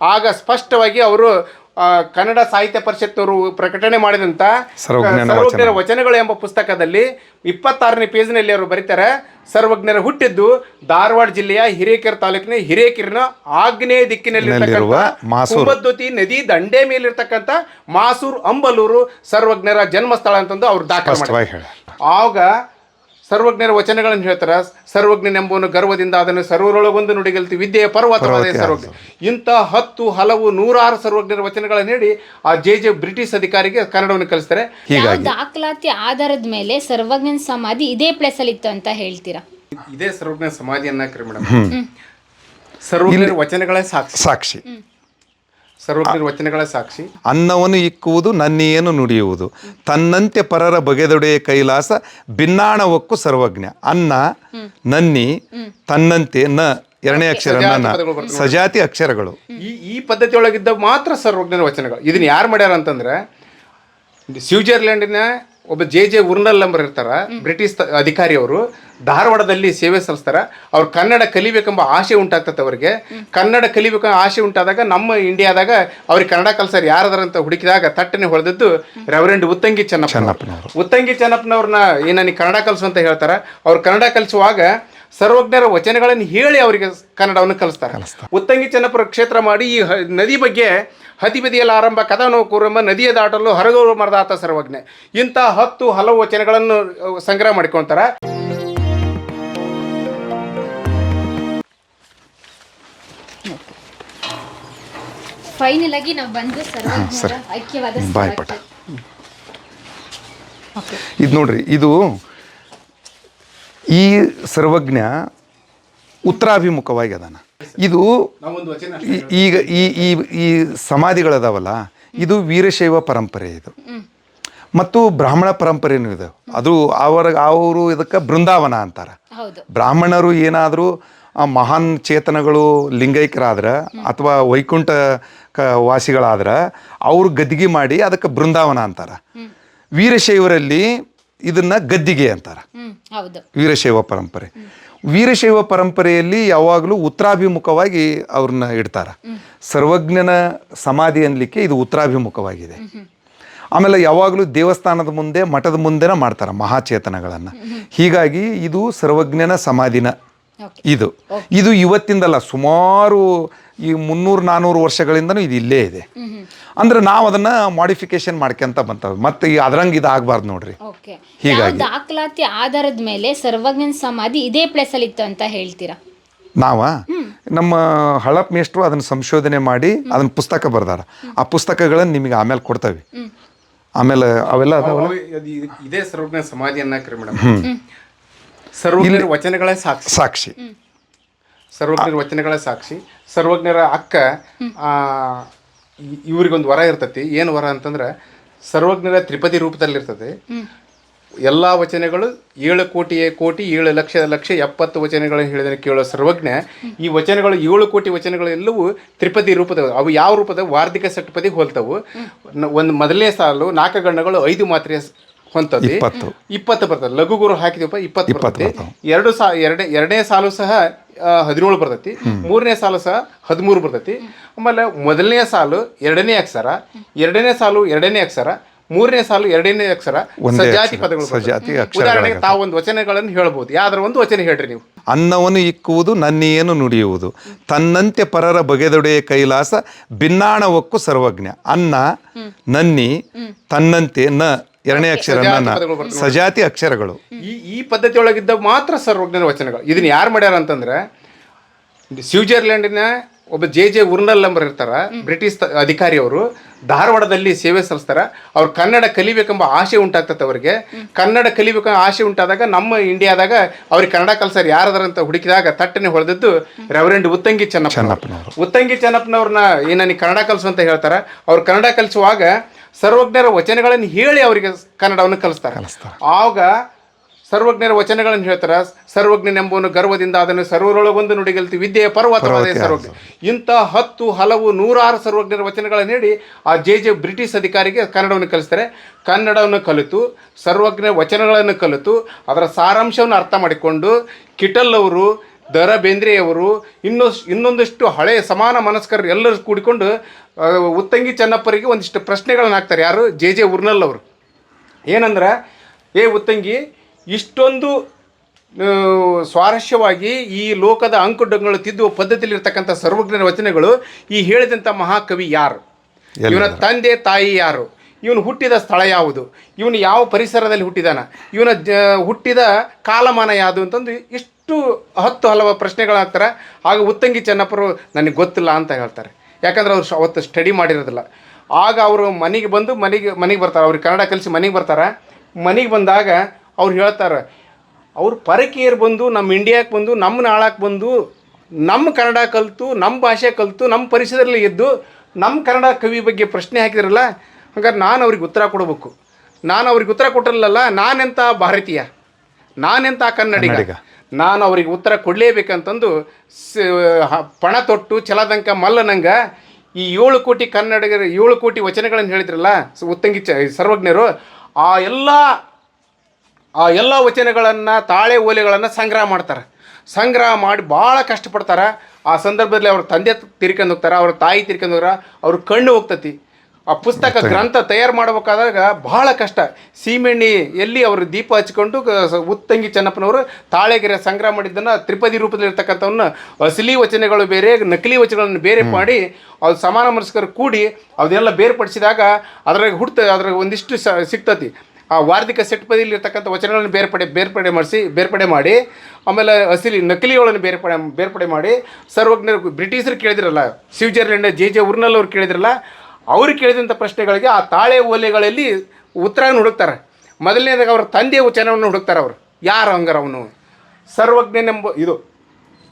ಆಗ ಸ್ಪಷ್ಟವಾಗಿ ಅವರು ಕನ್ನಡ ಸಾಹಿತ್ಯ ಪರಿಷತ್ತವರು ಪ್ರಕಟಣೆ ಮಾಡಿದಂಥ ಸರ್ವಜ್ಞನ ಸರ್ವಜ್ಞರ ವಚನಗಳು ಎಂಬ ಪುಸ್ತಕದಲ್ಲಿ ಇಪ್ಪತ್ತಾರನೇ ಪೇಜ್ನಲ್ಲಿ ಅವರು ಬರೀತಾರೆ ಸರ್ವಜ್ಞರ ಹುಟ್ಟಿದ್ದು ಧಾರವಾಡ ಜಿಲ್ಲೆಯ ಹಿರೇಕೆರೆ ತಾಲೂಕಿನ ಹಿರೇಕೆರಿನ ಆಗ್ನೇಯ ದಿಕ್ಕಿನಲ್ಲಿ ನಲ್ಲಿರುವ ಮಾಸೂರು. ಕುಂಭದ್ವತಿ ನದಿ ದಂಡೆ ಮೇಲಿರ್ತಕ್ಕಂಥ ಮಾಸೂರು ಅಂಬಲೂರು ಸರ್ವಜ್ಞರ ಜನ್ಮಸ್ಥಳ ಅಂತಂದು ಅವ್ರು ದಾಖಲೆ ಆಗ ಸರ್ವಜ್ಞರ ವಚನಗಳನ್ನು ಹೇಳ್ತಾರ ಸರ್ವಜ್ಞನೆಂಬುವನು ಗರ್ವದಿಂದ ಅದನ್ನು ಸರ್ವರೊಳಗೊಂದು ನುಡಿಗಲ್ತಿ ವಿದ್ಯೆಯ ಪರ್ವತವಾದ ಸರ್ವಜ್ಞ. ಇಂಥ ಹತ್ತು ಹಲವು ನೂರಾರು ಸರ್ವಜ್ಞರ ವಚನಗಳನ್ನು ಹೇಳಿ ಆ ಜೆ ಜೆ ಬ್ರಿಟಿಷ್ ಅಧಿಕಾರಿಗೆ ಕನ್ನಡವನ್ನು ಕಲಿಸ್ತಾರೆ. ದಾಖಲಾತಿ ಆಧಾರದ ಮೇಲೆ ಸರ್ವಜ್ಞನ ಸಮಾಧಿ ಇದೇ ಪ್ಲೇಸ್ ಅಲ್ಲಿ ಇತ್ತು ಅಂತ ಹೇಳ್ತೀರಾ? ಇದೇ ಸರ್ವಜ್ಞ ಸಮಾಧಿ ಅನ್ನಕ್ರಿ ಮೇಡಮ್. ಸರ್ವಜ್ಞರ ವಚನಗಳೇ ಸಾಕ್ಷಿ. ಸಾಕ್ಷಿ. ಸರ್ವಜ್ಞರ ವಚನಗಳೇ ಸಾಕ್ಷಿ. ಅನ್ನವನ್ನು ಇಕ್ಕುವುದು ನನ್ನೇನು ನುಡಿಯುವುದು. ತನ್ನಂತೆ ಪರರ ಬಗೆದೊಡೆಯ ಕೈಲಾಸ ಭಿನ್ನಾಣವಕ್ಕು ಸರ್ವಜ್ಞ. ಅನ್ನ ನನ್ನಿ ತನ್ನಂತೆ ನ ಎರಡನೇ ಅಕ್ಷರ ಸಜಾತಿ ಅಕ್ಷರಗಳು. ಈ ಈ ಪದ್ಧತಿಯೊಳಗಿದ್ದ ಮಾತ್ರ ಸರ್ವಜ್ಞರ ವಚನಗಳು. ಇದನ್ನ ಯಾರು ಮಾಡ್ಯಾರ ಅಂತಂದ್ರೆ ಸ್ವಿಟ್ಜರ್ಲೆಂಡಿನ ಒಬ್ಬ ಜೆ ಜೆ ಉರ್ನಲ್ ನಂಬರ್ ಇರ್ತಾರ ಬ್ರಿಟಿಷ್ ಅಧಿಕಾರಿ ಅವರು ಧಾರವಾಡದಲ್ಲಿ ಸೇವೆ ಸಲ್ಲಿಸ್ತಾರ. ಅವ್ರು ಕನ್ನಡ ಕಲಿಬೇಕೆಂಬ ಆಸೆ ಉಂಟಾಗ್ತದೆ ಅವರಿಗೆ. ಕನ್ನಡ ಕಲಿಬೇಕೆಂಬ ಆಸೆ ಉಂಟಾದಾಗ ನಮ್ಮ ಇಂಡಿಯಾದಾಗ ಅವ್ರಿಗೆ ಕನ್ನಡ ಕಲ್ಸರ್ ಯಾರದಾರ ಅಂತ ಹುಡುಕಿದಾಗ ತಟ್ಟನೆ ಹೊಡೆದದ್ದು ರೆವರೆಂಡ್ ಉತ್ತಂಗಿ ಚೆನ್ನಪ್ಪ ಉತ್ತಂಗಿ ಚೆನ್ನಪ್ಪನವ್ರನ್ನ ಏನ ಕನ್ನಡ ಕಲಿಸು ಅಂತ ಹೇಳ್ತಾರ. ಅವ್ರು ಕನ್ನಡ ಕಲಿಸುವಾಗ ಸರ್ವಜ್ಞರ ವಚನಗಳನ್ನು ಹೇಳಿ ಅವರಿಗೆ ಕನ್ನಡವನ್ನು ಕಲಿಸ್ತಾರೆ. ಉತ್ತಂಗಿ ಚೆನ್ನಪ್ಪರ ಕ್ಷೇತ್ರ ಮಾಡಿ ಈ ನದಿ ಬಗ್ಗೆ ಹದಿ ಬದಿಯಲ್ಲಿ ಆರಂಭ ಕದನೋ ಕೂರಂಬ ನದಿಯ ದಾಟಲು ಹರಗೋರು ಮರದಾತ ಸರ್ವಜ್ಞ. ಇಂಥ ಹತ್ತು ಹಲವು ವಚನಗಳನ್ನು ಸಂಗ್ರಹ ಮಾಡ್ಕೊಂತಾರ. ಫೈನಲ್ ಆಗಿ ನಾವು ಬಂದು ಸರ್ವಜ್ಞರ ಐಕ್ಯವಾದ ಇದು ನೋಡ್ರಿ ಇದು ಈ ಸರ್ವಜ್ಞ ಉತ್ತರಾಭಿಮುಖವಾಗಿ ಅದಾನ. ಇದು ಈಗ ಈ ಈ ಈ ಸಮಾಧಿಗಳದಾವಲ್ಲ ಇದು ವೀರಶೈವ ಪರಂಪರೆ ಇದು. ಮತ್ತು ಬ್ರಾಹ್ಮಣ ಪರಂಪರೆನೂ ಇದೆ. ಅದು ಅವರ ಅವರು ಇದಕ್ಕೆ ಬೃಂದಾವನ ಅಂತಾರೆ. ಹೌದು. ಬ್ರಾಹ್ಮಣರು ಏನಾದರೂ ಮಹಾನ್ ಚೇತನಗಳು ಲಿಂಗೈಕ್ಯರಾದ್ರೆ ಅಥವಾ ವೈಕುಂಠ ಕ ವಾಸಿಗಳಾದ್ರೆ ಅವರು ಗದ್ದಿಗೆ ಮಾಡಿ ಅದಕ್ಕೆ ಬೃಂದಾವನ ಅಂತಾರೆ. ವೀರಶೈವರಲ್ಲಿ ಇದನ್ನ ಗದ್ದಿಗೆ ಅಂತಾರೆ. ಹೌದು. ವೀರಶೈವ ಪರಂಪರೆ. ವೀರಶೈವ ಪರಂಪರೆಯಲ್ಲಿ ಯಾವಾಗಲೂ ಉತ್ತರಾಭಿಮುಖವಾಗಿ ಅವ್ರನ್ನ ಇಡ್ತಾರೆ. ಸರ್ವಜ್ಞನ ಸಮಾಧಿ ಅನ್ಲಿಕ್ಕೆ ಇದು ಉತ್ತರಾಭಿಮುಖವಾಗಿದೆ. ಆಮೇಲೆ ಯಾವಾಗಲೂ ದೇವಸ್ಥಾನದ ಮುಂದೆ ಮಠದ ಮುಂದೆನ ಮಾಡ್ತಾರೆ ಮಹಾಚೇತನಗಳನ್ನು. ಹೀಗಾಗಿ ಇದು ಸರ್ವಜ್ಞನ ಸಮಾಧಿನ ಇದು. ಇದು ಇವತ್ತಿಂದಲ್ಲ ಸುಮಾರು ಈ ಮುನ್ನೂರು ನಾನ್ನೂರು ವರ್ಷಗಳಿಂದನೂ ಇದು ಇಲ್ಲೇ ಇದೆ. ಅಂದ್ರೆ ನಾವು ಅದನ್ನ ಮಾಡಿಫಿಕೇಶನ್ ಮಾಡ್ಕೊಂತ ಬಂತವೆ ಮತ್ತೆ ಈ ಅದ್ರಂಗೆ ಇದು ಆಗ್ಬಾರ್ದು ನೋಡ್ರಿ. ಹೀಗಾಗಿ. ದಾಖಲಾತಿ ಆಧಾರದ ಮೇಲೆ ಸರ್ವಜ್ಞನ ಸಮಾಧಿ ಇದೇ ಪ್ಲೇಸ್ ಅಲ್ಲಿ ಇತ್ತು ಅಂತ ಹೇಳ್ತೀರಾ? ನಾವ? ನಮ್ಮ ಹಳಪ್ ಮೇಷ್ಟ್ರು ಅದನ್ನ ಸಂಶೋಧನೆ ಮಾಡಿ ಅದನ್ನ ಪುಸ್ತಕ ಬರ್ದಾರ. ಆ ಪುಸ್ತಕಗಳನ್ನ ನಿಮಗೆ ಆಮೇಲೆ ಕೊಡ್ತೇವೆ. ಆಮೇಲೆ ಅವೆಲ್ಲ ಅದಾವಲ್ಲ? ಇದೇ ಸರ್ವಜ್ಞ ಸಮಾಧಿ ಅನ್ನಕ್ರಿ ಮೇಡಮ್. ಸರ್ವಜ್ಞರ ವಚನಗಳೇ ಸಾಕ್ಷಿ. ಸಾಕ್ಷಿ. ಸರ್ವಜ್ಞರ ವಚನಗಳ ಸಾಕ್ಷಿ. ಸರ್ವಜ್ಞರ ಅಕ್ಕ ಇವ್ರಿಗೊಂದು ವರ ಇರ್ತತಿ. ಏನು ವರ ಅಂತಂದ್ರೆ ಸರ್ವಜ್ಞರ ತ್ರಿಪದಿ ರೂಪದಲ್ಲಿ ಇರ್ತದೆ ಎಲ್ಲ ವಚನಗಳು ಏಳು ಕೋಟಿ ಕೋಟಿ ಏಳು ಲಕ್ಷ ಲಕ್ಷ ಎಪ್ಪತ್ತು ವಚನಗಳನ್ನು ಹೇಳಿದ ಕೇಳೋ ಸರ್ವಜ್ಞ. ಈ ವಚನಗಳು ಏಳು ಕೋಟಿ ವಚನಗಳು ಎಲ್ಲವೂ ತ್ರಿಪದಿ ರೂಪದ ಅವು ಯಾವ ರೂಪದ? ವಾರ್ಧಿಕ ಸಟ್ಪದಿ ಹೋಲ್ತವು. ಒಂದು ಮೊದಲನೇ ಸಾಲು ನಾಲ್ಕು ಗಣಗಳು ಐದು ಮಾತ್ರೆ ಹೊಂತದೆ. ಇಪ್ಪತ್ತು. ಇಪ್ಪತ್ತು ಬರ್ತದೆ. ಲಘು ಗುರು ಹಾಕಿದೀವಪ್ಪ ಇಪ್ಪತ್ತು ಇಪ್ಪತ್ತು ಬರ್ತದೆ. ಎರಡು ಸಾ ಎರಡನೇ ಎರಡನೇ ಸಾಲು ಸಹ ಹದಿನೇಳು ಬರ್ತೈತಿ. ಮೂರನೇ ಸಾಲು ಸಹ ಹದಿಮೂರು ಬರ್ತೈತಿ. ಆಮೇಲೆ ಮೊದಲನೇ ಸಾಲು ಎರಡನೇ ಅಕ್ಷರ ಎರಡನೇ ಸಾಲು ಎರಡನೇ ಅಕ್ಷರ ಮೂರನೇ ಸಾಲು ಎರಡನೇ ಅಕ್ಷರ ಸಜಾತಿ ಪದಗಳು. ಉದಾಹರಣೆಗೆ ತಾವು ಒಂದು ವಚನಗಳನ್ನು ಹೇಳ್ಬೋದು. ಯಾವ್ದಾರ ಒಂದು ವಚನ ಹೇಳ್ರಿ ನೀವು. ಅನ್ನವನ್ನು ಇಕ್ಕುವುದು ನನ್ನೇನು ನುಡಿಯುವುದು. ತನ್ನಂತೆ ಪರರ ಬಗೆದೊಡೆಯ ಕೈಲಾಸ ಭಿನ್ನಾಣವಕ್ಕೂ ಸರ್ವಜ್ಞ. ಅನ್ನ ನನ್ನಿ ತನ್ನಂತೆ ನ ಎರಡನೇ ಅಕ್ಷರ ಸಜಾತಿ ಅಕ್ಷರಗಳು. ಈ ಈ ಪದ್ಧತಿ ಒಳಗಿದ್ದ ಮಾತ್ರ ಸರ್ವಜ್ಞನ ವಚನಗಳು. ಇದನ್ನ ಯಾರು ಮಾಡ್ಯಾರ ಅಂತಂದ್ರೆ ಸ್ವಿಟ್ಜರ್ಲೆಂಡಿನ ಒಬ್ಬ ಜೆ ಜೆ ಉರ್ನಲ್ ನಂಬರ್ ಇರ್ತಾರ ಬ್ರಿಟಿಷ್ ಅಧಿಕಾರಿ ಅವರು ಧಾರವಾಡದಲ್ಲಿ ಸೇವೆ ಸಲ್ಲಿಸ್ತಾರ. ಅವ್ರು ಕನ್ನಡ ಕಲಿಬೇಕೆಂಬ ಆಸೆ ಉಂಟಾಗ್ತದೆ ಅವರಿಗೆ. ಕನ್ನಡ ಕಲಿಬೇಕೆಂಬ ಆಸೆ ಉಂಟಾದಾಗ ನಮ್ಮ ಇಂಡಿಯಾದಾಗ ಅವ್ರಿಗೆ ಕನ್ನಡ ಕಲ್ಸರ್ ಯಾರದಾರ ಅಂತ ಹುಡುಕಿದಾಗ ತಟ್ಟನೆ ಹೊಡೆದದ್ದು ರೆವರೆಂಡ್ ಉತ್ತಂಗಿ ಚೆನ್ನಪ್ಪ ಉತ್ತಂಗಿ ಚೆನ್ನಪ್ಪನವ್ರನ್ನ ಏನ ನೀ ಕನ್ನಡ ಕಲಿಸು ಅಂತ ಹೇಳ್ತಾರ. ಅವ್ರು ಕನ್ನಡ ಕಲಿಸುವಾಗ ಸರ್ವಜ್ಞರ ವಚನಗಳನ್ನು ಹೇಳಿ ಅವರಿಗೆ ಕನ್ನಡವನ್ನು ಕಲಿಸ್ತಾರೆ. ಆಗ ಸರ್ವಜ್ಞರ ವಚನಗಳನ್ನು ಹೇಳ್ತಾರ ಸರ್ವಜ್ಞನೆಂಬುವನು ಗರ್ವದಿಂದ ಅದನ್ನು ಸರ್ವರೊಳಗೊಂದು ನುಡಿಗಲ್ತಿ ವಿದ್ಯೆಯ ಪರ್ವತವಾದ ಸರ್ವಜ್ಞ. ಇಂಥ ಹತ್ತು ಹಲವು ನೂರಾರು ಸರ್ವಜ್ಞರ ವಚನಗಳನ್ನು ಹೇಳಿ ಆ ಜೆ ಜೆ ಬ್ರಿಟಿಷ್ ಅಧಿಕಾರಿಗೆ ಕನ್ನಡವನ್ನು ಕಲಿಸ್ತಾರೆ. ಕನ್ನಡವನ್ನು ಕಲಿತು ಸರ್ವಜ್ಞ ವಚನಗಳನ್ನು ಕಲಿತು ಅದರ ಸಾರಾಂಶವನ್ನು ಅರ್ಥ ಮಾಡಿಕೊಂಡು ಕಿಟಲ್ ಅವರು ದರ ಬೇಂದ್ರೆಯವರು ಇನ್ನೊಸ್ ಇನ್ನೊಂದಷ್ಟು ಹಳೆಯ ಸಮಾನ ಮನಸ್ಕರು ಎಲ್ಲರೂ ಕೂಡಿಕೊಂಡು ಉತ್ತಂಗಿ ಚೆನ್ನಪ್ಪರಿಗೆ ಒಂದಿಷ್ಟು ಪ್ರಶ್ನೆಗಳನ್ನ ಹಾಕ್ತಾರೆ. ಯಾರು? ಜೆ ಜೆ ಉರ್ನಲ್ ಅವರು. ಏನಂದ್ರೆ ಏ ಉತ್ತಂಗಿ ಇಷ್ಟೊಂದು ಸ್ವಾರಸ್ಯವಾಗಿ ಈ ಲೋಕದ ಅಂಕುಡಗಳು ತಿದ್ದುವ ಪದ್ಧತಿಯಲ್ಲಿರ್ತಕ್ಕಂಥ ಸರ್ವಜ್ಞರ ವಚನಗಳು ಈ ಹೇಳಿದಂಥ ಮಹಾಕವಿ ಯಾರು? ಇವರ ತಂದೆ ತಾಯಿ ಯಾರು? ಇವನು ಹುಟ್ಟಿದ ಸ್ಥಳ ಯಾವುದು? ಇವನು ಯಾವ ಪರಿಸರದಲ್ಲಿ ಹುಟ್ಟಿದಾನ? ಇವನ ಜ, ಹುಟ್ಟಿದ ಕಾಲಮಾನ ಯಾವುದು ಅಂತಂದು ಇಷ್ಟು ಹತ್ತು ಹಲವು ಪ್ರಶ್ನೆಗಳಾಗ್ತಾರೆ. ಆಗ ಉತ್ತಂಗಿ ಚೆನ್ನಪ್ಪರು ನನಗೆ ಗೊತ್ತಿಲ್ಲ ಅಂತ ಹೇಳ್ತಾರೆ. ಯಾಕಂದ್ರೆ ಅವ್ರು ಅವತ್ತು ಸ್ಟಡಿ ಮಾಡಿರೋದಿಲ್ಲ. ಆಗ ಅವರು ಮನೆಗೆ ಬಂದು ಮನೆಗೆ ಮನೆಗೆ ಬರ್ತಾರೆ. ಅವ್ರಿಗೆ ಕನ್ನಡ ಕಲಿಸಿ ಮನೆಗೆ ಬರ್ತಾರೆ. ಮನೆಗೆ ಬಂದಾಗ ಅವ್ರು ಹೇಳ್ತಾರೆ, ಅವ್ರು ಪರಕೀಯರು ಬಂದು ನಮ್ಮ ಇಂಡಿಯಾಕ್ಕೆ ಬಂದು, ನಮ್ಮ ನಾಳಕ್ಕೆ ಬಂದು, ನಮ್ಮ ಕನ್ನಡ ಕಲಿತು, ನಮ್ಮ ಭಾಷೆ ಕಲಿತು, ನಮ್ಮ ಪರಿಸರದಲ್ಲಿ ಇದ್ದು, ನಮ್ಮ ಕನ್ನಡ ಕವಿ ಬಗ್ಗೆ ಪ್ರಶ್ನೆ ಹಾಕಿದ್ರಲ್ಲ ಹಂಗಾರೆ ನಾನು ಅವ್ರಿಗೆ ಉತ್ತರ ಕೊಡಬೇಕು. ನಾನು ಅವ್ರಿಗೆ ಉತ್ತರ ಕೊಟ್ಟಿರಲಿಲ್ಲ ನಾನೆಂಥ ಭಾರತೀಯ? ನಾನೆಂಥ ಕನ್ನಡಿಗ. ನಾನು ಅವ್ರಿಗೆ ಉತ್ತರ ಕೊಡಲೇಬೇಕಂತಂದು ಪಣ ತೊಟ್ಟು ಛಲದಂಕ ಮಲ್ಲನಂಗ ಈ ಏಳು ಕೋಟಿ ಕನ್ನಡಿಗರ ಏಳು ಕೋಟಿ ವಚನಗಳನ್ನು ಹೇಳಿದ್ರಲ್ಲ ಸ- ಉತ್ತಂಗಿ ಚ ಸರ್ವಜ್ಞರು ಆ ಎಲ್ಲ ಆ ಎಲ್ಲ ವಚನಗಳನ್ನು ತಾಳೆ ಓಲೆಗಳನ್ನು ಸಂಗ್ರಹ ಮಾಡ್ತಾರೆ. ಸಂಗ್ರಹ ಮಾಡಿ ಭಾಳ ಕಷ್ಟಪಡ್ತಾರೆ. ಆ ಸಂದರ್ಭದಲ್ಲಿ ಅವ್ರ ತಂದೆ ತಿರ್ಕೊಂಡು ಹೋಗ್ತಾರೆ ಅವ್ರ ತಾಯಿ ತಿರ್ಕೊಂಡು ಹೋಗ್ರ ಅವ್ರ ಕಣ್ಣು ಹೋಗ್ತತಿ. ಆ ಪುಸ್ತಕ ಗ್ರಂಥ ತಯಾರು ಮಾಡಬೇಕಾದಾಗ ಬಹಳ ಕಷ್ಟ. ಸೀಮೆಣ್ಣೆ ಎಲ್ಲಿ ಅವರು ದೀಪ ಹಚ್ಕೊಂಡು ಉತ್ತಂಗಿ ಚೆನ್ನಪ್ಪನವರು ತಾಳೆಗೆರೆ ಸಂಗ್ರಹ ಮಾಡಿದ್ದನ್ನು ತ್ರಿಪದಿ ರೂಪದಲ್ಲಿ ಇರ್ತಕ್ಕಂಥವನ್ನ ಅಸಲಿ ವಚನಗಳು ಬೇರೆ ನಕಲಿ ವಚನಗಳನ್ನು ಬೇರೆ ಮಾಡಿ ಅದು ಸಮಾನ ಮನಸ್ಕರು ಕೂಡಿ ಅದನ್ನೆಲ್ಲ ಬೇರ್ಪಡಿಸಿದಾಗ ಅದ್ರಾಗ ಹುಡ್ತ ಅದ್ರಾಗ ಒಂದಿಷ್ಟು ಸ ಸಿಗ್ತತಿ. ಆ ವಾರ್ಧಿಕ ಸೆಟ್ಪದಿಯಲ್ಲಿ ಇರ್ತಕ್ಕಂಥ ವಚನಗಳನ್ನು ಬೇರ್ಪಡೆ ಬೇರ್ಪಡೆ ಮಾಡಿಸಿ ಬೇರ್ಪಡೆ ಮಾಡಿ ಆಮೇಲೆ ಅಸಲಿ ನಕಲಿಗಳನ್ನು ಬೇರ್ಪಡೆ ಬೇರ್ಪಡೆ ಮಾಡಿ ಸರ್ವಜ್ಞರು ಬ್ರಿಟಿಷರು ಕೇಳಿದ್ರಲ್ಲ ಸ್ವಿಟ್ಜರ್ಲೆಂಡ್ ಜೆ ಜೆ ಉರ್ನಲ್ ಅವ್ರು ಕೇಳಿದ್ರಲ್ಲ ಅವ್ರು ಕೇಳಿದಂಥ ಪ್ರಶ್ನೆಗಳಿಗೆ ಆ ತಾಳೆ ಓಲೆಗಳಲ್ಲಿ ಉತ್ತರವನ್ನು ಹುಡುಕ್ತಾರೆ. ಮೊದಲನೇದಾಗ ಅವ್ರ ತಂದೆಯ ವಚನವನ್ನು ಹುಡುಕ್ತಾರೆ ಅವರು. ಯಾರು ಹಂಗಾರ ಅವನು ಸರ್ವಜ್ಞನೆಂಬ ಇದು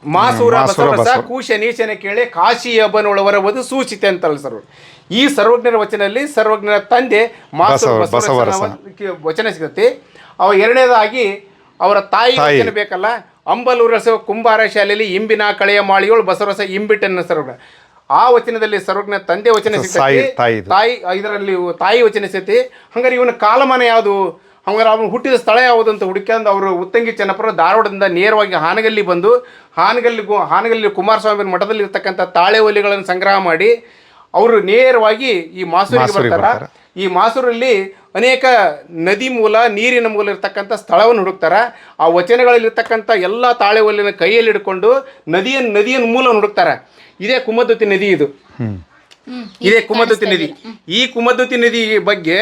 ಮಾಸೂರ ಬಸವಸ ಬಸವರಸ ಬಸವ. ಕೂಶ ನೀಚನ ಕೇಳಿ ಕಾಶಿ ಹಬ್ಬನೊಳವರ ವಧು ಸೂಚಿತೆ ಅಂತಲ್ಲ ಸರ್ ಈ ಸರ್ವಜ್ಞರ ವಚನದಲ್ಲಿ ಸರ್ವಜ್ಞರ ತಂದೆ ಮಾಸೂರ ವಚನ ಸಿಗುತ್ತೆ. ಅವ ಎರಡನೇದಾಗಿ ಅವರ ತಾಯಿ. ವಚನ ಬೇಕಲ್ಲ? ಅಂಬಲೂರಸ ಕುಂಬಾರ ಶಾಲೆಯಲ್ಲಿ ಇಂಬಿನ ಕಳೆಯ ಮಾಳಿಯೋಳು ಬಸವರಸ ಇಂಬಿಟ್ಟನ್ನ ಸರ್ವಜ್ಞ. ಆ ವಚನದಲ್ಲಿ ಸರ್ವಜ್ಞ ತಂದೆ ವಚನ ಸಿಗ್ತೈತಿ. ತಾಯಿ ಇದರಲ್ಲಿ ತಾಯಿ ವಚನ ಸಿಗ್ತೈತಿ. ಹಂಗಾರೆ ಇವನ ಕಾಲಮಾನ ಯಾವುದು? ಹಂಗಾರೆ ಅವನು ಹುಟ್ಟಿದ ಸ್ಥಳ ಯಾವುದು ಅಂತ ಹುಡುಕ್ಯಂದು ಅವರು ಉತ್ತಂಗಿ ಚೆನ್ನಪ್ಪರ ಧಾರವಾಡದಿಂದ ನೇರವಾಗಿ ಹಾನಗಲ್ಲಿ ಬಂದು ಹಾನಗಲ್ಲಿ ಹಾನಗಲ್ಲಿ ಕುಮಾರಸ್ವಾಮಿ ಮಠದಲ್ಲಿ ಇರ್ತಕ್ಕಂಥ ತಾಳೆ ಒಲಿಗಳನ್ನು ಸಂಗ್ರಹ ಮಾಡಿ ಅವರು ನೇರವಾಗಿ ಈ ಮಾಸೂರಿಗೆ ಬರ್ತಾರ. ಈ ಮಾಸೂರಲ್ಲಿ ಅನೇಕ ನದಿ ಮೂಲ ನೀರಿನ ಮೂಲ ಇರ್ತಕ್ಕಂಥ ಸ್ಥಳವನ್ನು ಹುಡುಕ್ತಾರ. ಆ ವಚನಗಳಲ್ಲಿರ್ತಕ್ಕಂಥ ಎಲ್ಲ ತಾಳೆ ಒಲಿನ ಕೈಯಲ್ಲಿ ಹಿಡ್ಕೊಂಡು ನದಿಯನ್ನು ನದಿಯನ್ನು ಮೂಲ ಹುಡುಕ್ತಾರೆ. ಇದೇ ಕುಮದ್ದುತಿ ನದಿ ಇದು. ಇದೇ ಕುಮದ್ದುತಿ ನದಿ ಈ ಕುಮದ್ದುತಿ ನದಿ ಬಗ್ಗೆ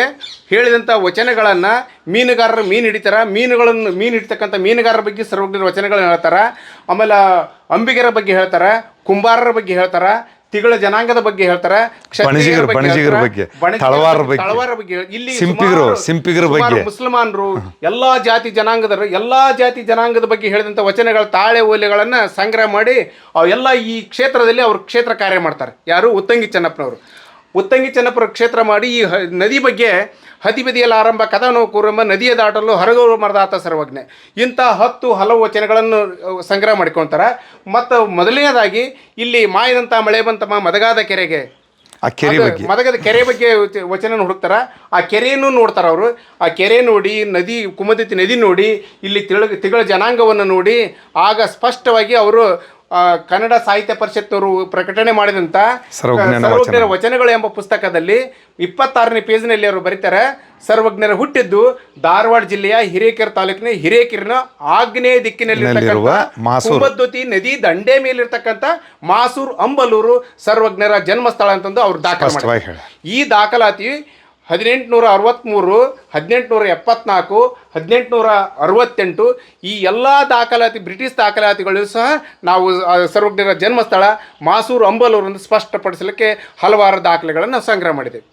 ಹೇಳಿದಂಥ ವಚನಗಳನ್ನು ಮೀನುಗಾರರು ಮೀನು ಹಿಡಿತಾರ. ಮೀನುಗಳನ್ನು ಮೀನು ಹಿಡಿತಕ್ಕಂಥ ಮೀನುಗಾರರ ಬಗ್ಗೆ ಸರ್ವಜ್ಞರ ವಚನಗಳನ್ನ ಹೇಳ್ತಾರೆ. ಆಮೇಲೆ ಅಂಬಿಗರ ಬಗ್ಗೆ ಹೇಳ್ತಾರ. ಕುಂಬಾರರ ಬಗ್ಗೆ ಹೇಳ್ತಾರ. ತಿಗಳ ಜನಾಂಗದ ಬಗ್ಗೆ ಹೇಳ್ತಾರೆ ಕ್ಷತ್ರಿಯರ ಬಗ್ಗೆ ಬಣಜಿಗರ ಹೇಳ್ತಾರ, ಬಗ್ಗೆ, ಬಣಜಿಗರ ಬಗ್ಗೆ, ಬಗ್ಗೆ, ತಳವಾರರ ಬಗ್ಗೆ ಹೇಳ್- ಇಲ್ಲಿ ಸಿಂಪಿಗರು, ಸುಮಾರು- ಸಿಂಪಿಗರ ಸುಮಾರು ಬಗ್ಗೆ. ಮುಸಲ್ಮಾನರು ಎಲ್ಲಾ ಜಾತಿ ಜನಾಂಗದರು ಎಲ್ಲಾ ಜಾತಿ ಜನಾಂಗದ ಬಗ್ಗೆ ಹೇಳಿದಂತ ವಚನಗಳ ತಾಳೆ ಓಲೆಗಳನ್ನ ಸಂಗ್ರಹ ಮಾಡಿ ಅವೆಲ್ಲ ಈ ಕ್ಷೇತ್ರದಲ್ಲಿ ಅವ್ರ ಕ್ಷೇತ್ರ ಕಾರ್ಯ ಮಾಡ್ತಾರೆ. ಯಾರು? ಉತ್ತಂಗಿ ಚೆನ್ನಪ್ಪನವರು. ಉತ್ತಂಗಿ ಚನ್ನಪುರ ಕ್ಷೇತ್ರ ಮಾಡಿ ಈ ಹ- ನದಿ ಬಗ್ಗೆ ಹದಿಬದಿಯಲ್ಲಿ ಆರಂಭ ಕದನೋ ಕೂರಂಬ ನದಿಯ ದಾಟಲು ಹರಗೂರು ಮರದಾತ ಸರ್ವಜ್ಞ. ಇಂಥ ಹತ್ತು ಹಲವು ವಚನಗಳನ್ನು ಸಂಗ್ರಹ ಮಾಡ್ಕೊತಾರೆ. ಮತ್ತು ಮೊದಲನೇದಾಗಿ ಇಲ್ಲಿ ಮಾಯದಂಥ ಮಳೆ ಬಂತಮ್ಮ ಮದಗಾದ ಕೆರೆಗೆ. ಆ ಕೆರೆ ಬಗ್ಗೆ. ಮದಗದ ಕೆರೆ ಬಗ್ಗೆ ವಚ- ವಚನ ಹುಡುಕ್ತಾರ. ಆ ಕೆರೆಯನ್ನು ನೋಡ್ತಾರೆ ಅವರು. ಆ ಕೆರೆ ನೋಡಿ ನದಿ ಕುಮದಿತಿ ನದಿ ನೋಡಿ ಇಲ್ಲಿ ತಿಳ ತಿಗಳ ಜನಾಂಗವನ್ನು ನೋಡಿ ಆಗ ಸ್ಪಷ್ಟವಾಗಿ ಅವರು ಕನ್ನಡ ಸಾಹಿತ್ಯ ಪರಿಷತ್ನವರು ಪ್ರಕಟಣೆ ಮಾಡಿದಂಥ ಸರ್ವಜ್ಞರ ವಚನಗಳು ಎಂಬ ಪುಸ್ತಕದಲ್ಲಿ ಇಪ್ಪತ್ತಾರನೇ ಪೇಜ್ನಲ್ಲಿ ಅವರು ಬರೀತಾರೆ ಸರ್ವಜ್ಞರ ಹುಟ್ಟಿದ್ದು ಧಾರವಾಡ ಜಿಲ್ಲೆಯ ಹಿರೇಕೆರೆ ತಾಲೂಕಿನ ಹಿರೇಕೆರಿನ ಆಗ್ನೇಯ ದಿಕ್ಕಿನಲ್ಲಿ ನಲ್ಲಿರುವ ಮಾಸೂರು. ಕುಂಬದ್ವತಿ ನದಿ ದಂಡೆ ಮೇಲಿರ್ತಕ್ಕಂಥ ಮಾಸೂರ್ ಅಂಬಲೂರು ಸರ್ವಜ್ಞರ ಜನ್ಮಸ್ಥಳ ಅಂತಂದು ಅವರು ದಾಖಲಾತಿ. ಈ ದಾಖಲಾತಿ ಹದಿನೆಂಟುನೂರ ಅರವತ್ತ್ಮೂರು ಹದಿನೆಂಟುನೂರ ಎಪ್ಪತ್ನಾಲ್ಕು ಹದಿನೆಂಟುನೂರ ಅರವತ್ತೆಂಟು ಈ ಎಲ್ಲ ದಾಖಲಾತಿ, ಬ್ರಿಟಿಷ್ ದಾಖಲಾತಿಗಳು ಸಹ ನಾವು ಸರ್ವಜ್ಞರ ಜನ್ಮಸ್ಥಳ ಮಾಸೂರು ಅಂಬಲೂರನ್ನು ಸ್ಪಷ್ಟಪಡಿಸಲಿಕ್ಕೆ ಹಲವಾರು ದಾಖಲೆಗಳನ್ನು ಸಂಗ್ರಹ ಮಾಡಿದ್ದೇವೆ